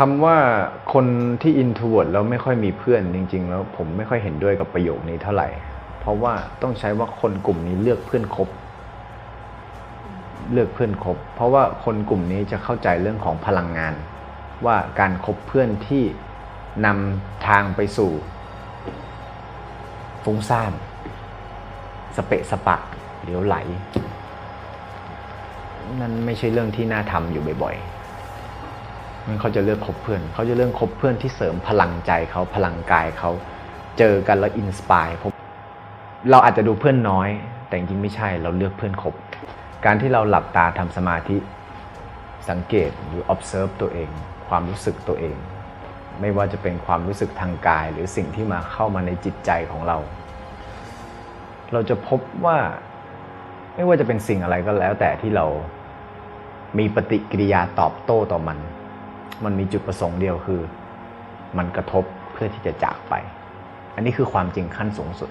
คำว่าคนที่ introvert แล้วไม่ค่อยมีเพื่อนจริง ๆ แล้วผมไม่ค่อยเห็นด้วยกับประโยคนี้เท่าไหร่ เพราะว่าต้องใช้ว่าคนกลุ่มนี้เลือกเพื่อนคบ เลือกเพื่อนคบ เพราะว่าคนกลุ่มนี้จะเข้าใจเรื่องของพลังงาน ว่าการคบเพื่อนที่นำทางไปสู่ ฟุ้งซ่านสเปะสปะเหลวไหล นั่นไม่ใช่เรื่องที่น่าทำอยู่บ่อยๆ มันเขาจะเลือกคบเพื่อน เขาจะเลือกคบเพื่อนที่เสริมพลังใจเขาพลังกายเขาเจอกันแล้วอินสปายผมเราอาจจะดูเพื่อนน้อย แต่จริงไม่ใช่เราเลือกเพื่อนคบ การที่เราหลับตาทำสมาธิสังเกตหรือ observe ตัวเอง ความรู้สึกตัวเอง ไม่ว่าจะเป็นความรู้สึกทางกาย หรือสิ่งที่มาเข้ามาในจิตใจของเรา เราจะพบว่าไม่ว่าจะเป็นสิ่งอะไรก็แล้ว แต่ที่เรามีปฏิกิริยาตอบโต้ต่อมัน มันมีจุดประสงค์เดียวคือ มันกระทบเพื่อที่จะจากไป อันนี้คือความจริงขั้นสูงสุด